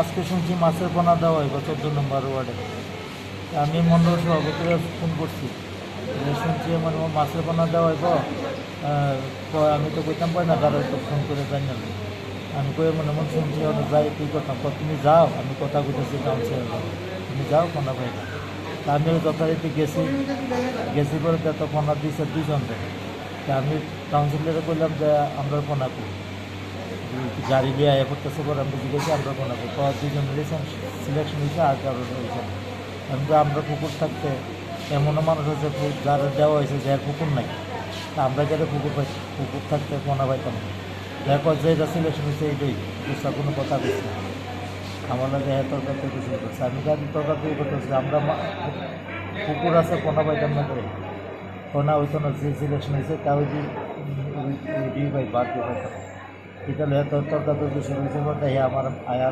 আজকে শুনছি মাছের পোনা দেওয়া হইব চোদ্দ নম্বর ওয়ার্ডে। আমি মন্ডল সভাপতিরা ফোন করছি। শুনছি মানে মাছের পোনা দেওয়া আহ, কয় আমি তো কইতাম পাই না কারও তো ফোন করে জানি না। আমি কই মনে মনে শুনছি ওরা যাই তুই কথা? তুমি যাও আমি কথা কইতেছি কাউন্সিলর তুমি যাও পোনা পাইবা। তা আমি যথারীতি গেছি। গেছি পরে তো পোনা দিছে দুজন তা আমি কাউন্সিলরে বললাম যে আমরা পোনা করি। গাড়ি দিয়ে আয়া করতেছে পরে আমি জিজ্ঞেস আমরা কোনো তো দুজন রিলেশন সিলেকশন হয়েছে, আর কারোর হয়েছে আমি তো আমরা পুকুর থাকতে এমনও মানুষ পু- যারা দেওয়া হয়েছে যে পুকুর নাই। তা আমরা যারা পুকুর পাই? পুকুর থাকতে পোনা পাইতাম না। দেখো, যে এটা সিলেকশন হয়েছে এইটাই বুঝতে কোনো কথা বলছি না। আমার লাগে হ্যাঁ তরকার থেকে করছে। আমি গাড়ি তরকার থেকে করতেছি আমরা পুকুর আছে পোনা পাইতাম না করে পোনা হইতো না যে সিলেকশন হয়েছে তা যে ওই পাই বাদ দিয়ে পাইতাম। এটা তরকার থেকে শুরু হয়েছে বলতে হ্যাঁ আমার আয়া